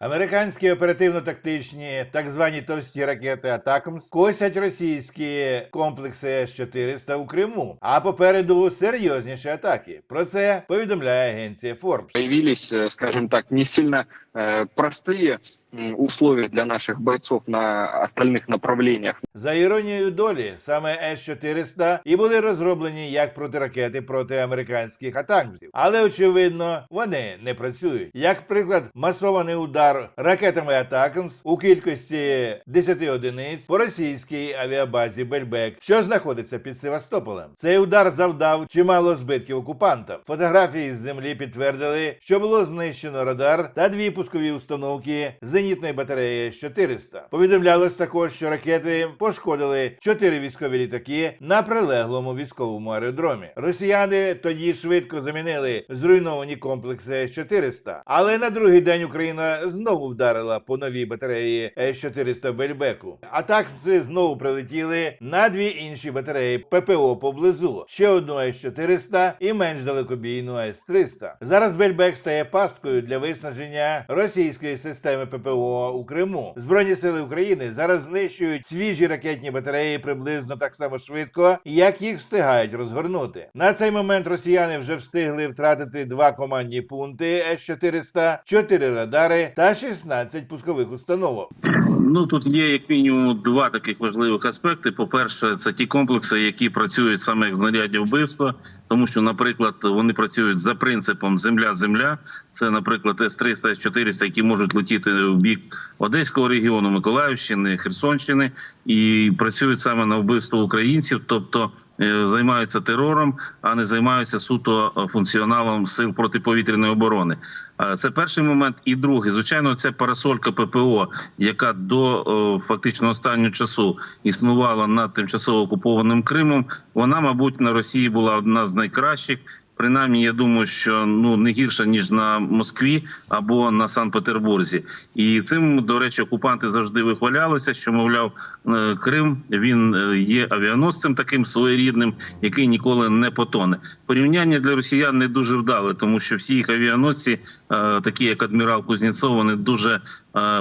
Американські оперативно-тактичні так звані товсті ракети Атакамс косять російські комплекси С-400 у Криму, а попереду серйозніші атаки. Про це повідомляє агенція Forbes. появились, э, скажем так, не сильно простые условия для наших бойцов на остальных направлениях. За іронією долі, саме С-400 і були розроблені як протиракети проти американських атакмсів. Але очевидно, вони не працюють. Як приклад, масований удар ракетами Атакамс у кількості 10 одиниць по російській авіабазі Бельбек, що знаходиться під Севастополем. Цей удар завдав чимало збитків окупантам. Фотографії з землі підтвердили, що було знищено радар та дві пускові установки зенітної батареї С-400. Повідомлялось також, що ракети пошкодили чотири військові літаки на прилеглому військовому аеродромі. Росіяни тоді швидко замінили зруйновані комплекси С-400. Але на другий день Україна знову вдарила по новій батареї С-400 Бельбеку. Атакмси знову прилетіли на дві інші батареї ППО поблизу. Ще одну С-400 і менш далекобійну С-300. Зараз Бельбек стає пасткою для виснаження російської системи ППО у Криму. Збройні сили України зараз знищують свіжі ракетні батареї приблизно так само швидко, як їх встигають розгорнути. На цей момент росіяни вже встигли втратити два командні пункти С-400, 4 радари та 16 пускових установок. Ну тут є як мінімум два таких важливих аспекти. По-перше, це ті комплекси, які працюють саме як знаряддя вбивства, тому що, наприклад, вони працюють за принципом земля-земля. Це, наприклад, С-300, С-400, які можуть летіти в бік Одеського регіону, Миколаївщини, Херсонщини, і працюють саме на вбивство українців, тобто е, займаються терором, а не займаються суто е, функціоналом сил протиповітряної оборони. Е, Це перший момент. І другий, звичайно, це парасолька ППО, яка до фактично останнього часу існувала над тимчасово окупованим Кримом. Вона, мабуть, на Росії була одна з найкращих. Принаймні, я думаю, що ну не гірша ніж на Москві або на Санкт-Петербурзі, і цим до речі, окупанти завжди вихвалялися, що мовляв, е, Крим він е, є авіаносцем таким своєрідним, який ніколи не потоне. Порівняння для росіян не дуже вдале, тому що всі їх авіаносці, е, такі як адмірал Кузнєцов, вони дуже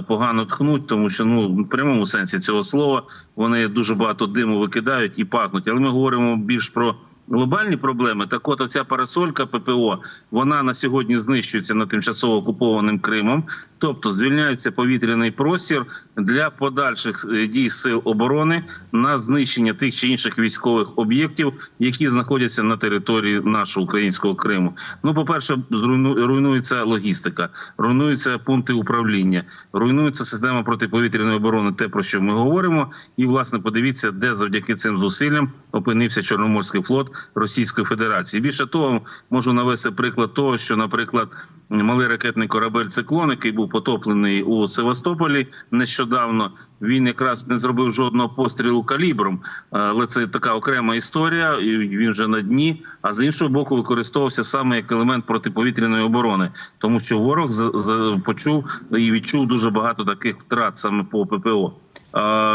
погано тхнуть, тому що ну в прямому сенсі цього слова вони дуже багато диму викидають і пахнуть. Але ми говоримо більш про глобальні проблеми. Так, от оця парасолька ППО вона на сьогодні знищується над тимчасово окупованим Кримом, тобто звільняється повітряний простір для подальших е, дій сил оборони на знищення тих чи інших військових об'єктів, які знаходяться на території нашого українського Криму. Ну, по перше, руйнується логістика, руйнуються пункти управління, руйнується система протиповітряної оборони. Те про що ми говоримо, і власне подивіться, де завдяки цим зусиллям опинився Чорноморський флот Російської Федерації. Більше того, можу навести приклад того, що, наприклад, малий ракетний корабель Циклон, який був потоплений у Севастополі нещодавно. Він якраз не зробив жодного пострілу калібром, але це така окрема історія. і Він вже на дні. А з іншого боку, використовувався саме як елемент протиповітряної оборони, тому що ворог почув і відчув дуже багато таких втрат саме по ППО.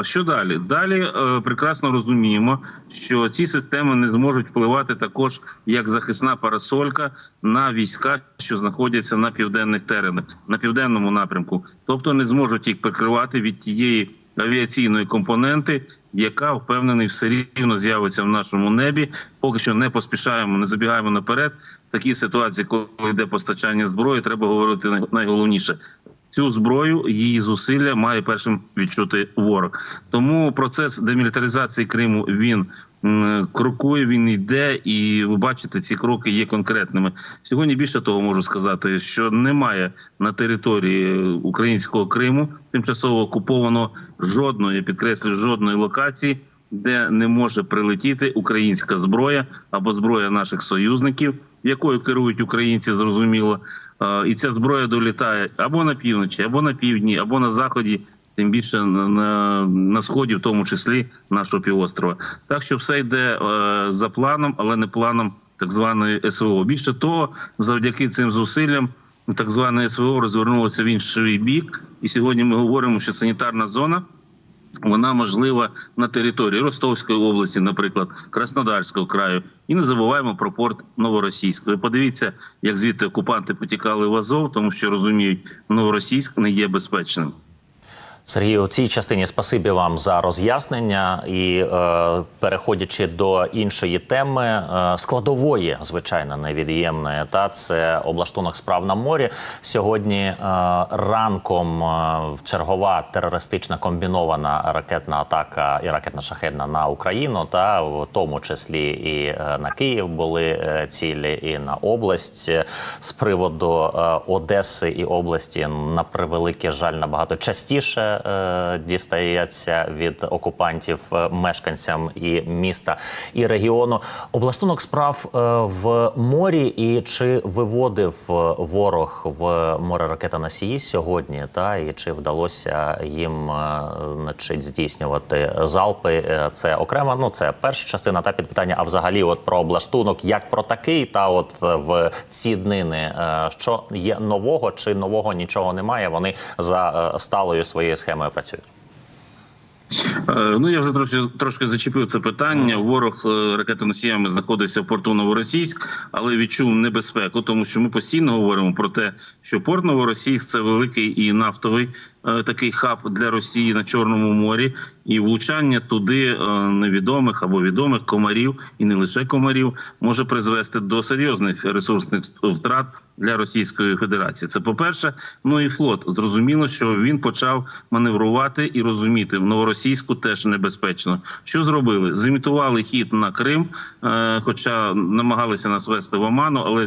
Що далі? Далі е, прекрасно розуміємо, що ці системи не зможуть впливати також як захисна парасолька на війська, що знаходяться на південних теренах, на південному напрямку, тобто не зможуть їх прикривати від тієї авіаційної компоненти, яка впевнений все рівно з'явиться в нашому небі. Поки що не поспішаємо, не забігаємо наперед. В такій ситуації, коли йде постачання зброї, треба говорити най- найголовніше. Цю зброю її зусилля має першим відчути ворог. Тому процес демілітаризації Криму він крокує, він йде, і ви бачите, ці кроки є конкретними. Сьогодні більше того можу сказати, що немає на території українського Криму тимчасово окупованого жодної, я підкреслюю, жодної локації, де не може прилетіти українська зброя або зброя наших союзників, якою керують українці, зрозуміло. Е, І ця зброя долітає або на півночі, або на півдні, або на заході, тим більше на, на, сході, в тому числі нашого півострова. Так що все йде е, за планом, але не планом так званої СВО. Більше того, завдяки цим зусиллям. Так зване СВО розвернулося в інший бік, і сьогодні ми говоримо, що санітарна зона Вона можлива на території Ростовської області, наприклад, Краснодарського краю, і не забуваємо про порт Новоросійськ. Ви подивіться, як звідти окупанти потікали в Азов, тому що розуміють, Новоросійськ не є безпечним. Сергію, у цій частині спасибі вам за роз'яснення. І е, переходячи до іншої теми, е, складової, звичайно, невід'ємної, та це облаштунок справ на морі. Сьогодні е, ранком е, чергова терористична комбінована ракетна атака і ракетна шахедна на Україну, та в тому числі і е, на Київ були е, цілі, і на область. З приводу е, Одеси і області на превеликий жаль набагато частіше е, дістається від окупантів е, мешканцям і міста і регіону. Облаштунок справ е, в морі і чи виводив е, ворог в море ракетоносії сьогодні, та і чи вдалося їм значить, здійснювати залпи? Це окремо. Ну це перша частина та підпитання. А взагалі, от про облаштунок, як про такий, та от в ці днини, що є нового, чи нового нічого немає. Вони за сталою своєю працюють. Е, Ну я вже трошки трошки зачепив це питання. Ворог е, ракетоносіями знаходився в порту Новоросійськ, але відчув небезпеку, тому що ми постійно говоримо про те, що порт Новоросійськ це великий і нафтовий такий хаб для Росії на Чорному морі, і влучання туди е, невідомих або відомих комарів, і не лише комарів, може призвести до серйозних ресурсних втрат для Російської Федерації. Це по перше. Ну і флот зрозуміло, що він почав маневрувати і розуміти в новоросійську теж небезпечно. Що зробили? Зімітували хід на Крим, е, хоча намагалися нас вести в оману, але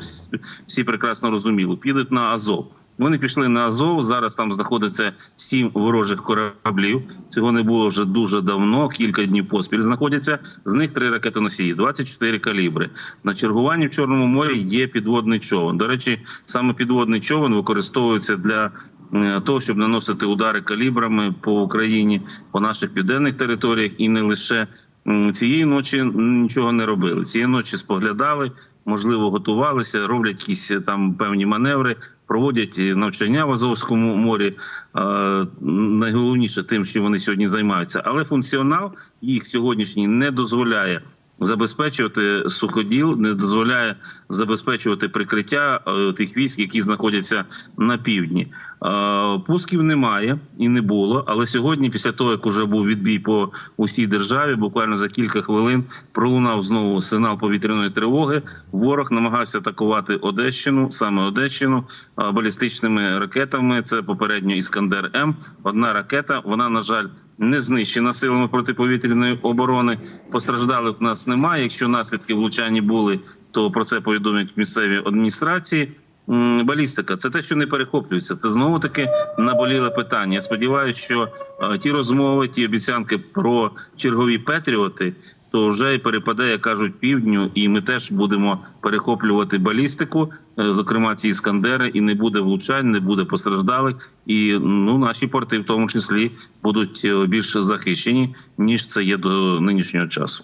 всі прекрасно розуміли, підуть на Азов. Вони пішли на Азов. Зараз там знаходиться сім ворожих кораблів. Цього не було вже дуже давно. Кілька днів поспіль знаходяться. З них три ракетоносії, 24 калібри. На чергуванні в Чорному морі є підводний човен. До речі, саме підводний човен використовується для е, того, щоб наносити удари калібрами по Україні, по наших південних територіях, і не лише цієї ночі нічого не робили. Цієї ночі споглядали, можливо, готувалися, роблять якісь е, там певні маневри, проводять е, навчання в Азовському морі. Найголовніше тим, що вони сьогодні займаються, але функціонал їх сьогоднішній не дозволяє. Забезпечувати суходіл не дозволяє забезпечувати прикриття е, тих військ, які знаходяться на півдні. Е, Пусків немає і не було. Але сьогодні, після того як уже був відбій по усій державі, буквально за кілька хвилин пролунав знову сигнал повітряної тривоги. Ворог намагався атакувати Одещину, саме Одещину, е, балістичними ракетами. Це попередньо Іскандер М. Одна ракета. Вона на жаль не знищена силами протиповітряної оборони. Постраждалих в нас немає. Якщо наслідки влучання були, то про це повідомлять місцеві адміністрації. Балістика це те, що не перехоплюється. Це знову таки наболіле питання. Я сподіваюся, що е, ті розмови, ті обіцянки про чергові петріоти, то вже й перепаде, як кажуть, півдню, і ми теж будемо перехоплювати балістику, е, зокрема ці іскандери, і не буде влучань, не буде постраждалих. І ну наші порти, в тому числі, будуть е, більш захищені ніж це є до нинішнього часу.